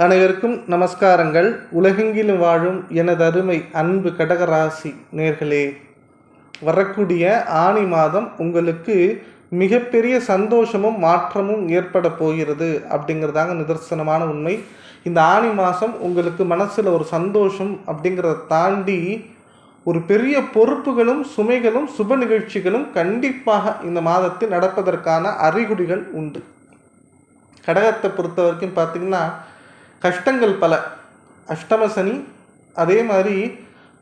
அனைவருக்கும் நமஸ்காரங்கள். உலகெங்கிலும் வாழும் எனது அருமை அன்பு கடகராசி நேர்களே வரக்கூடிய ஆணி மாதம் உங்களுக்கு மிகப்பெரிய சந்தோஷமும் மாற்றமும் ஏற்பட போகிறது அப்படிங்கிறதாங்க நிதர்சனமான உண்மை. இந்த ஆணி மாதம் உங்களுக்கு மனசில் ஒரு சந்தோஷம் அப்படிங்கிறத தாண்டி ஒரு பெரிய பொறுப்புகளும் சுமைகளும் சுப நிகழ்ச்சிகளும் கண்டிப்பாக இந்த மாதத்தில் நடப்பதற்கான அறிகுறிகள் உண்டு. கடகத்தை பொறுத்த வரைக்கும் பார்த்திங்கன்னா கஷ்டங்கள் பல. அஷ்டம சனி அதே மாதிரி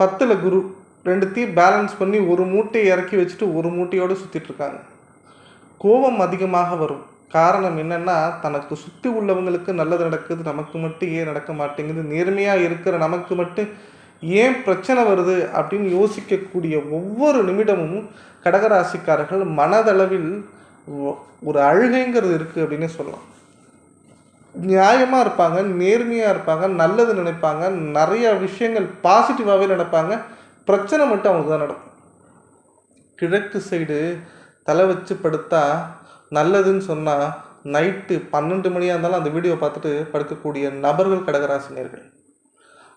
பத்தில் குரு ரெண்டுத்தையும் பேலன்ஸ் பண்ணி ஒரு மூட்டையை இறக்கி வச்சுட்டு ஒரு மூட்டையோடு சுற்றிட்டுருக்காங்க கோபம் அதிகமாக வரும். காரணம் என்னென்னா தனக்கு சுற்றி உள்ளவங்களுக்கு நல்லது நடக்குது நமக்கு மட்டும் ஏன் நடக்க மாட்டேங்குது? நேர்மையாக இருக்கிற நமக்கு மட்டும் ஏன் பிரச்சனை வருது? அப்படின்னு யோசிக்கக்கூடிய ஒவ்வொரு நிமிடமும் கடகராசிக்காரர்கள் மனதளவில் ஒரு அழுகைங்கிறது இருக்குது அப்படின்னே சொல்லலாம். நியாயமாக இருப்பாங்க நேர்மையாக இருப்பாங்க நல்லது நினைப்பாங்க நிறைய விஷயங்கள் பாசிட்டிவாகவே நினைப்பாங்க. பிரச்சனை மட்டும் அவங்களுக்கு தான் நடக்கும். கிழக்கு சைடு தலை வச்சு படுத்தா நல்லதுன்னு சொன்னால் நைட்டு பன்னெண்டு மணியாக இருந்தாலும் அந்த வீடியோ பார்த்துட்டு படுக்கக்கூடிய நபர்கள் கடகராசினியர்கள்.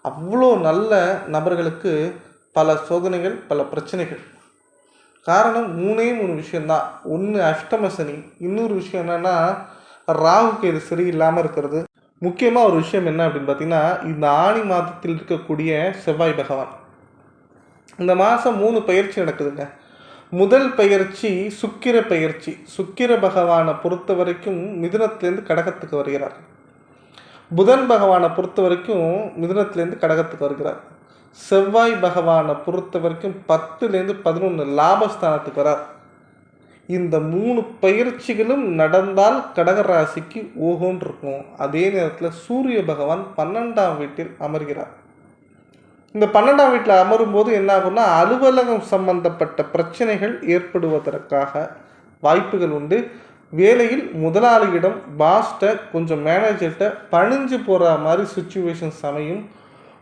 அவ்வளோ நல்ல நபர்களுக்கு பல சோதனைகள் பல பிரச்சனைகள். காரணம் மூணே மூணு விஷயந்தான் ஒன்று அஷ்டம சனி இன்னொரு விஷயம் என்னென்னா ராகுக்கு இது சரியில்லாமல் இருக்கிறது. முக்கியமாக ஒரு விஷயம் என்ன அப்படின்னு பார்த்தீங்கன்னா இந்த ஆணி மாதத்தில் இருக்கக்கூடிய செவ்வாய் பகவான். இந்த மாதம் மூணு பயிற்சி நடக்குதுங்க. முதல் பயிற்சி சுக்கிர பயிற்சி. சுக்கிர பகவானை பொறுத்த வரைக்கும் மிதுனத்திலேருந்து கடகத்துக்கு வருகிறார். புதன் பகவானை பொறுத்த வரைக்கும் மிதுனத்திலேருந்து கடகத்துக்கு வருகிறார். செவ்வாய் பகவானை பொறுத்த வரைக்கும் பத்துலேருந்து பதினொன்று லாபஸ்தானத்துக்கு வரார். இந்த மூணு பயிற்சிகளும் நடந்தால் கடகராசிக்கு ஓகோன் இருக்கும் அதே நேரத்தில் சூரிய பகவான் பன்னெண்டாம் வீட்டில் அமர்கிறார். இந்த பன்னெண்டாம் வீட்டில் அமரும் போது என்ன ஆகும்னா அலுவலகம் சம்பந்தப்பட்ட பிரச்சனைகள் ஏற்படுவதற்காக வாய்ப்புகள் உண்டு. வேலையில் முதலாளியிடம் பாஸ்ட்டை கொஞ்சம் மேனேஜர்கிட்ட பணிஞ்சு போகிற மாதிரி சுச்சுவேஷன்ஸ் அமையும்.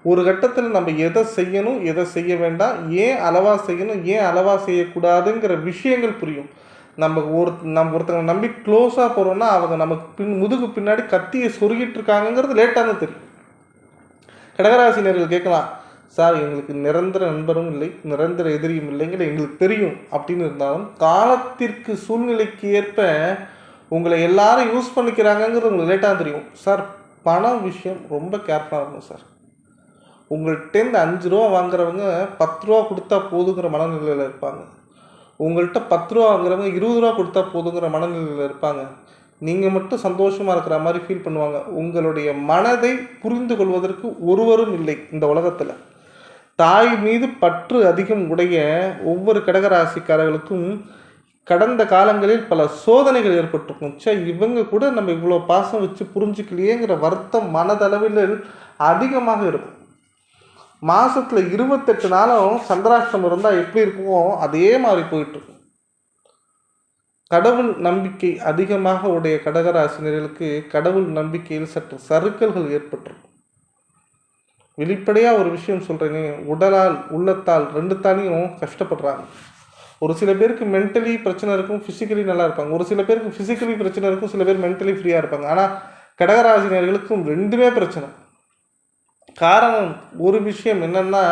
ஒரு கட்டத்தில் நம்ம எதை செய்யணும் எதை செய்ய வேண்டாம் ஏன் அளவாக செய்யணும் ஏன் அளவாக செய்யக்கூடாதுங்கிற விஷயங்கள் புரியும். நம்ம ஒரு நம்ம ஒருத்தங்களை நம்பி க்ளோஸாக போகிறோன்னா அவங்க நமக்கு பின் முதுகு பின்னாடி கத்தியை சொருகிட்டு இருக்காங்கங்கிறது லேட்டாக தான் தெரியும். கடகராசினியர்கள் கேட்கலாம் சார் எங்களுக்கு நிரந்தர நண்பரும் இல்லை நிரந்தர எதிரியும் இல்லைங்கிற எங்களுக்கு தெரியும் அப்படின்னு இருந்தாலும் காலத்திற்கு சூழ்நிலைக்கு ஏற்ப உங்களை எல்லாரும் யூஸ் பண்ணிக்கிறாங்கங்கிறது உங்களுக்கு லேட்டாக தெரியும். சார் பணம் விஷயம் ரொம்ப கேர்ஃபுல்லாக இருக்கும் சார். உங்கள்கிட்டேருந்து அஞ்சு ரூபா வாங்குறவங்க பத்து ரூபா கொடுத்தா போதுங்கிற மனநிலையில் இருப்பாங்க. உங்கள்கிட்ட பத்து ரூபா வாங்குறவங்க இருபது ரூபா கொடுத்தா போதுங்கிற மனநிலையில் இருப்பாங்க. நீங்கள் மட்டும் சந்தோஷமாக இருக்கிற மாதிரி ஃபீல் பண்ணுவாங்க. உங்களுடைய மனதை புரிந்து கொள்வதற்கு ஒருவரும் இல்லை இந்த உலகத்தில். தாய் மீது பற்று அதிகம் உடைய ஒவ்வொரு கடகராசிக்காரர்களுக்கும் கடந்த காலங்களில் பல சோதனைகள் ஏற்பட்டிருக்கும் சே இவங்க கூட நம்ம இவ்வளோ பாசம் வச்சு புரிஞ்சுக்கலையேங்கிற வருத்தம் மனதளவில் அதிகமாக இருக்கும். மாதத்தில் இருபத்தெட்டு நாளும் சந்திராஷ்டம் இருந்தால் எப்படி இருக்குமோ அதே மாதிரி போயிட்டுருக்கும். கடவுள் நம்பிக்கை அதிகமாக உடைய கடகராசினர்களுக்கு கடவுள் நம்பிக்கையில் சற்று சறுக்கல்கள் ஏற்பட்டிருக்கும். வெளிப்படையாக ஒரு விஷயம் சொல்கிறேங்க உடலால் உள்ளத்தால் ரெண்டு கஷ்டப்படுறாங்க. ஒரு சில பேருக்கு மென்டலி பிரச்சனை இருக்கும் ஃபிசிக்கலி நல்லா இருப்பாங்க. ஒரு சில பேருக்கு ஃபிசிக்கலி பிரச்சனை இருக்கும் சில பேர் மென்டலி ஃப்ரீயாக இருப்பாங்க. ஆனால் கடகராசினியர்களுக்கும் ரெண்டுமே பிரச்சனை. காரணம் ஒரு விஷயம் என்னென்னா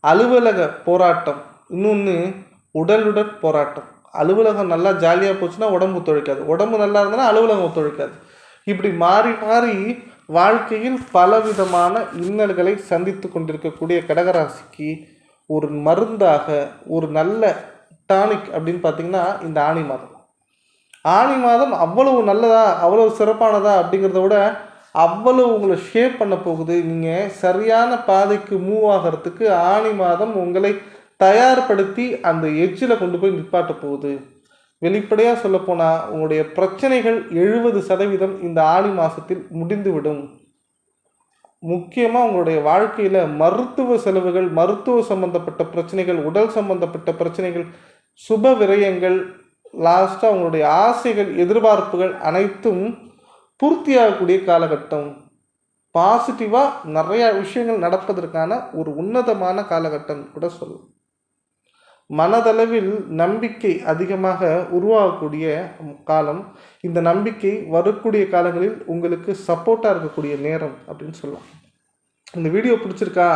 அலுவலக போராட்டம். இன்னொன்று உடலுடன் போராட்டம். அலுவலகம் நல்லா ஜாலியாக போச்சுன்னா உடம்பு ஒத்துழைக்காது. உடம்பு நல்லா இருந்ததுன்னா அலுவலகம் ஒத்துழைக்காது. இப்படி மாறி மாறி வாழ்க்கையில் பலவிதமான இன்னல்களை சந்தித்து கொண்டிருக்கக்கூடிய கடகராசிக்கு ஒரு மருந்தாக ஒரு நல்ல டானிக் அப்படின்னு பார்த்தீங்கன்னா இந்த ஆணி மாதம். ஆணி மாதம் அவ்வளவு நல்லதா அவ்வளவு சிறப்பானதா அப்படிங்கிறத விட அவ்வளவு உங்களை ஷேப் பண்ண போகுது. நீங்கள் சரியான பாதைக்கு மூவ் ஆகிறதுக்கு ஆணி மாதம் உங்களை தயார்படுத்தி அந்த எட்ஜில் கொண்டு போய் நிப்பாட்ட போகுது. வெளிப்படையாக சொல்லப்போனால் உங்களுடைய பிரச்சனைகள் எழுபது சதவீதம் இந்த ஆணி மாதத்தில் முடிந்துவிடும். முக்கியமாக உங்களுடைய வாழ்க்கையில் மருத்துவ செலவுகள் மருத்துவ சம்பந்தப்பட்ட பிரச்சனைகள் உடல் சம்பந்தப்பட்ட பிரச்சனைகள் சுப விரயங்கள் லாஸ்ட்டாக உங்களுடைய ஆசைகள் எதிர்பார்ப்புகள் அனைத்தும் பூர்த்தியாகக்கூடிய காலகட்டம் பாசிட்டிவாக நிறையா விஷயங்கள் நடப்பதற்கான ஒரு உன்னதமான காலகட்டம் கூட சொல்லலாம். மனதளவில் நம்பிக்கை அதிகமாக உருவாகக்கூடிய காலம் இந்த நம்பிக்கை வரக்கூடிய காலங்களில் உங்களுக்கு சப்போர்ட்டாக இருக்கக்கூடிய நேரம் அப்படின்னு சொல்லலாம். இந்த வீடியோ பிடிச்சிருக்கா?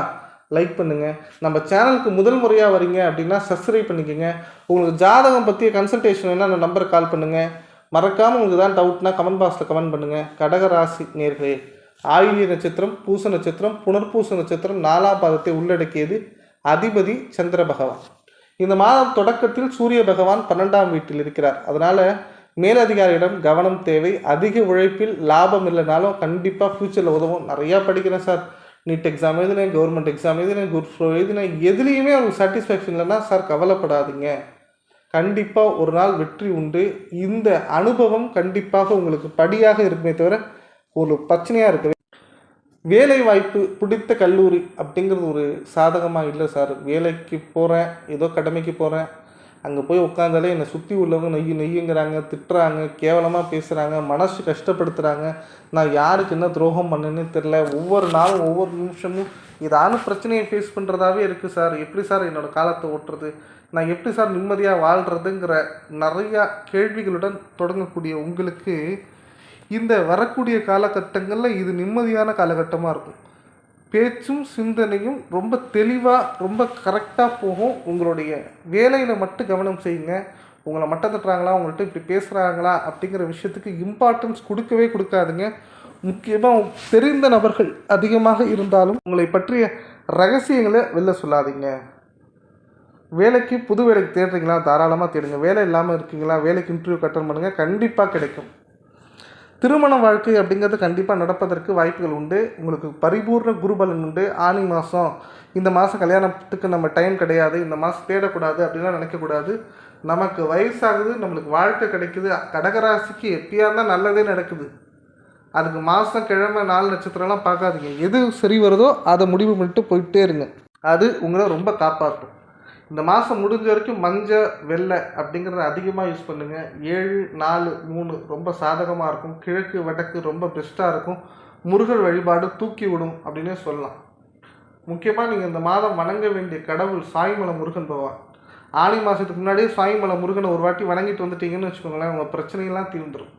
லைக் பண்ணுங்கள் நம்ம சேனலுக்கு முதல் முறையாக வரீங்க அப்படின்னா சப்ஸ்கிரைப் பண்ணிக்கோங்க. உங்களுக்கு ஜாதகம் பற்றிய கன்சல்டேஷன் வேணால் அந்த நம்பருக்கு கால் பண்ணுங்கள் மறக்காமல் உங்களுக்கு தான் டவுட்னா கமெண்ட் பாக்ஸில் கமெண்ட் பண்ணுங்கள் கடகராசி நேர்களே ஆயிலிய நட்சத்திரம் பூச நட்சத்திரம் புனர்பூச நட்சத்திரம் நாலாம் பாதத்தை உள்ளடக்கியது அதிபதி சந்திர பகவான். இந்த மாதம் தொடக்கத்தில் சூரிய பகவான் பன்னெண்டாம் வீட்டில் இருக்கிறார். அதனால் மேலதிகாரியிடம் கவனம் தேவை. அதிக உழைப்பில் லாபம் இல்லைனாலும் கண்டிப்பாக ஃப்யூச்சரில் உதவும். நிறையா படிக்கிறேன் சார் நீட் எக்ஸாம் எழுதினேன் கவர்மெண்ட் எக்ஸாம் எழுதினேன் குட் ஃபோர் எழுதினேன். எதுலேயுமே அவங்களுக்கு சாட்டிஸ்ஃபேக்ஷன் இல்லைன்னா சார் கவலைப்படாதீங்க. கண்டிப்பாக ஒரு நாள் வெற்றி உண்டு. இந்த அனுபவம் கண்டிப்பாக உங்களுக்கு படியாக இருக்குமே தவிர ஒரு பிரச்சனையாக இருக்குது வேலை வாய்ப்பு பிடித்த கல்லூரி அப்படிங்கிறது ஒரு சாதகமாக இல்லை சார். வேலைக்கு போகிறேன் ஏதோ கடமைக்கு போகிறேன் அங்கே போய் உட்காந்தாலே என்னை சுற்றி உள்ளவங்க நெய் நெய்யுங்கிறாங்க திட்டுறாங்க கேவலமாக பேசுகிறாங்க மனசு கஷ்டப்படுத்துகிறாங்க நான் யாருக்கு என்ன துரோகம் பண்ணேன்னு தெரில ஒவ்வொரு நாளும் ஒவ்வொரு நிமிஷமும் இதான பிரச்சனையை ஃபேஸ் பண்ணுறதாவே இருக்குது சார். எப்படி சார் என்னோடய காலத்தை ஓட்டுறது? நான் எப்படி சார் நிம்மதியாக வாழ்கிறதுங்கிற நிறையா கேள்விகளுடன் தொடங்கக்கூடிய உங்களுக்கு இந்த வரக்கூடிய காலகட்டங்களில் இது நிம்மதியான காலகட்டமாக இருக்கும். பேச்சும் சிந்தனையும் ரொம்ப தெளிவாக ரொம்ப கரெக்டாக போகும். உங்களுடைய வேலையில் மட்டும் கவனம் செய்யுங்க. உங்களை மட்டம் தட்டுறாங்களா? உங்கள்கிட்ட இப்படி பேசுகிறாங்களா அப்படிங்கிற விஷயத்துக்கு இம்பார்ட்டன்ஸ் கொடுக்கவே கொடுக்காதுங்க. முக்கியமாக தெரிந்த நபர்கள் அதிகமாக இருந்தாலும் உங்களை பற்றிய ரகசியங்களை வெளில சொல்லாதீங்க. வேலைக்கு புது வேலைக்கு தேடுறீங்களா? தாராளமாக தேடுங்க. வேலை இல்லாமல் இருக்கீங்களா? வேலைக்கு இன்டர்வியூ அட்டன் பண்ணுங்கள் கண்டிப்பாக கிடைக்கும். திருமண வாழ்க்கை அப்படிங்கிறது கண்டிப்பாக நடப்பதற்கு வாய்ப்புகள் உண்டு. உங்களுக்கு பரிபூர்ண குருபலன் உண்டு. ஆனி மாதம் இந்த மாதம் கல்யாணத்துக்கு நம்ம டைம் கிடையாது. இந்த மாதம் தேடக்கூடாது அப்படின்லாம் நினைக்கக்கூடாது. நமக்கு வயசாகுது நம்மளுக்கு வாழ்க்கை கிடைக்குது. கடகராசிக்கு எப்பயா இருந்தால் நல்லதே நடக்குது. அதுக்கு மாதம் கிழமை நாலு நட்சத்திரம்லாம் பார்க்காதீங்க. எது சரி வருதோ அதை முடிவு பண்ணிட்டு போயிட்டே இருங்க. அது உங்களை ரொம்ப காப்பாற்றும். இந்த மாதம் முடிஞ்ச வரைக்கும் மஞ்சள் வெள்ளை அப்படிங்கிறத அதிகமாக யூஸ் பண்ணுங்கள் ஏழு நாலு மூணு ரொம்ப சாதகமாக இருக்கும். கிழக்கு வடக்கு ரொம்ப பெஸ்ட்டாக இருக்கும். முருகர் வழிபாடு தூக்கி விடும் அப்படின்னே சொல்லலாம். முக்கியமாக நீங்கள் இந்த மாதம் வணங்க வேண்டிய கடவுள் சாய்மலை முருகன் பகவான். ஆணி மாதத்துக்கு முன்னாடியே சாய்மலை முருகனை ஒரு வாட்டி வணங்கிட்டு வந்துட்டீங்கன்னு வச்சுக்கோங்களேன் உங்கள் பிரச்சனையெல்லாம் தீர்ந்துடும்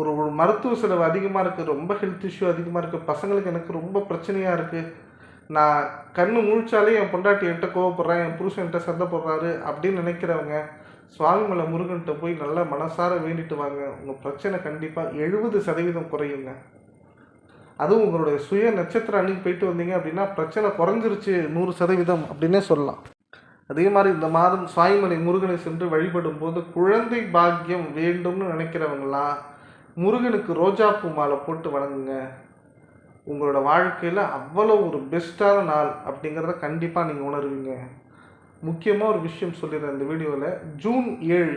ஒரு ஒரு மருத்துவ செலவு அதிகமாக இருக்குது ரொம்ப ஹெல்த் இஷ்யூ அதிகமாக இருக்குது பசங்களுக்கு எனக்கு ரொம்ப பிரச்சனையாக இருக்குது நான் கண்ணு முழிச்சாலே என் பொண்டாட்டி என்கிட்ட கோவப்படுறேன் என் புருஷன் என்கிட்ட சண்டை போடுறாரு அப்படின்னு நினைக்கிறவங்க சுவாமிமலை முருகன்கிட்ட போய் நல்லா மனசார வேண்டிட்டு வாங்க. உங்கள் பிரச்சனை கண்டிப்பாக எழுபது சதவீதம் குறையுங்க. அதுவும் உங்களுடைய சுய நட்சத்திரம் அன்னைக்கு போயிட்டு வந்தீங்க அப்படின்னா பிரச்சனை குறைஞ்சிருச்சு நூறு சதவீதம் அப்படின்னே சொல்லலாம். அதே மாதிரி இந்த மாதம் சுவாமிமலை முருகனை சென்று வழிபடும் போது குழந்தை பாக்கியம் வேண்டும்னு நினைக்கிறவங்களா முருகனுக்கு ரோஜாப்பூ மாலை போட்டு வணங்குங்க. உங்களோட வாழ்க்கையில் அவ்வளோ ஒரு பெஸ்ட்டான நாள் அப்படிங்கிறத கண்டிப்பாக நீங்கள் உணருவீங்க. முக்கியமாக ஒரு விஷயம் சொல்லிடுறேன் இந்த வீடியோவில் ஜூன் ஏழு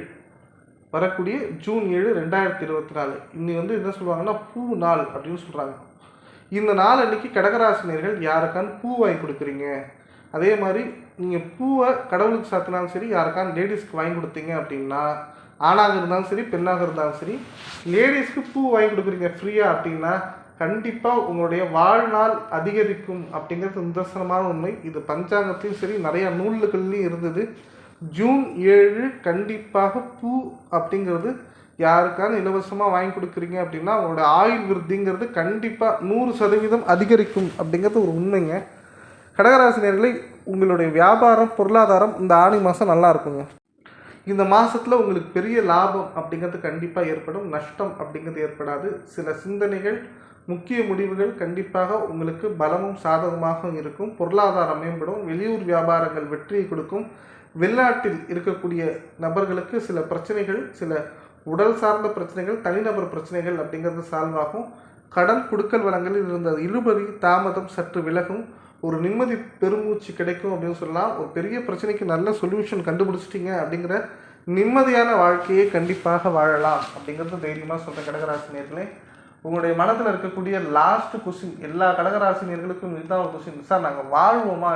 வரக்கூடிய ஜூன் ஏழு ரெண்டாயிரத்தி இருபத்தி நாலு. இன்னைக்கு வந்து என்ன சொல்லுவாங்கன்னா பூ நாள் அப்படின்னு சொல்கிறாங்க இந்த நாள் அன்னைக்கு கடகராசினியர்கள் யாருக்கான பூ வாங்கி கொடுக்குறீங்க. அதே மாதிரி நீங்கள் பூவை கடவுளுக்கு சாத்தினாலும் சரி யாருக்கான லேடிஸ்க்கு வாங்கி கொடுத்தீங்க அப்படின்னா ஆணாக இருந்தாலும் சரி பெண்ணாக இருந்தாலும் சரி லேடிஸ்க்கு பூ வாங்கி கொடுக்குறீங்க ஃப்ரீயாக அப்படின்னா கண்டிப்பாக உங்களுடைய வாழ்நாள் அதிகரிக்கும் அப்படிங்கிறது நிதர்சனமான உண்மை. இது பஞ்சாங்கத்தையும் சரி நிறையா நூல்கள்லையும் இருந்தது. ஜூன் ஏழு கண்டிப்பாக பூ அப்படிங்கிறது யாருக்கான இலவசமாக வாங்கி கொடுக்குறீங்க அப்படின்னா உங்களோட ஆயுள் விருத்திங்கிறது கண்டிப்பாக நூறு சதவீதம் அதிகரிக்கும் அப்படிங்கிறது ஒரு உண்மைங்க. கடகராசினியர்களை உங்களுடைய வியாபாரம் பொருளாதாரம் இந்த ஆணி மாதம் நல்லா இருக்குங்க. இந்த மாதத்தில் உங்களுக்கு பெரிய லாபம் அப்படிங்கிறது கண்டிப்பாக ஏற்படும். நஷ்டம் அப்படிங்கிறது ஏற்படாது. சில சிந்தனைகள் முக்கிய முடிவுகள் கண்டிப்பாக உங்களுக்கு பலமும் சாதகமாகவும் இருக்கும். பொருளாதாரம் மேம்படும். வெளியூர் வியாபாரங்கள் வெற்றியை கொடுக்கும். வெளிநாட்டில் இருக்கக்கூடிய நபர்களுக்கு சில பிரச்சனைகள் சில உடல் சார்ந்த பிரச்சனைகள் தனிநபர் பிரச்சனைகள் அப்படிங்கிறது சால்வ் ஆகும் கடன் கொடுக்கல் வளங்களில் இருந்த இழுபறி தாமதம் சற்று விலகும். ஒரு நிம்மதி பெருமூச்சு கிடைக்கும் அப்படின்னு சொல்லலாம். ஒரு பெரிய பிரச்சனைக்கு நல்ல சொல்யூஷன் கண்டுபிடிச்சிட்டிங்க அப்படிங்கிற நிம்மதியான வாழ்க்கையை கண்டிப்பாக வாழலாம் அப்படிங்கிறது தைரியமாக சொல்கிற கடகராசினியர்களே உங்களுடைய மனத்தில் இருக்கக்கூடிய லாஸ்ட் கொஸ்டின் எல்லா கடகராசினியர்களுக்கும் இதுதான் ஒரு கொஸ்டின் சார் நாங்கள் வாழ்வோமா?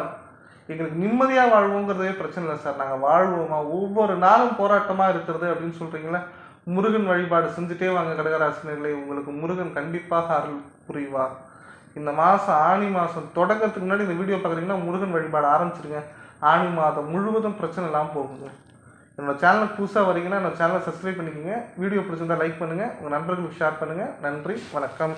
எங்களுக்கு நிம்மதியாக வாழ்வோங்கிறதே பிரச்சனை இல்லை சார். நாங்கள் வாழ்வோமா? ஒவ்வொரு நாளும் போராட்டமாக இருக்கிறது அப்படின்னு சொல்கிறீங்களா முருகன் வழிபாடு செஞ்சுட்டே வாங்க கடகராசினர்களை உங்களுக்கு முருகன் கண்டிப்பாக அருள் புரிவா. இந்த மாதம் ஆணி மாதம் தொடங்கிறதுக்கு முன்னாடி இந்த வீடியோ பார்க்குறீங்கன்னா முருகன் வழிபாடு ஆரம்பிச்சிருங்க. ஆணி மாதம் முழுவதும் பிரச்சனை இல்லாமல் போகுங்க என்னோட சேனலுக்கு புதுசாக வரீங்கன்னா என்னோட சேனலை சப்ஸ்கிரைப் பண்ணிக்கோங்க. வீடியோ பிடிச்சிருந்தா லைக் பண்ணுங்கள் உங்கள் நண்பர்களுக்கு ஷேர் பண்ணுங்கள் நன்றி. வணக்கம்.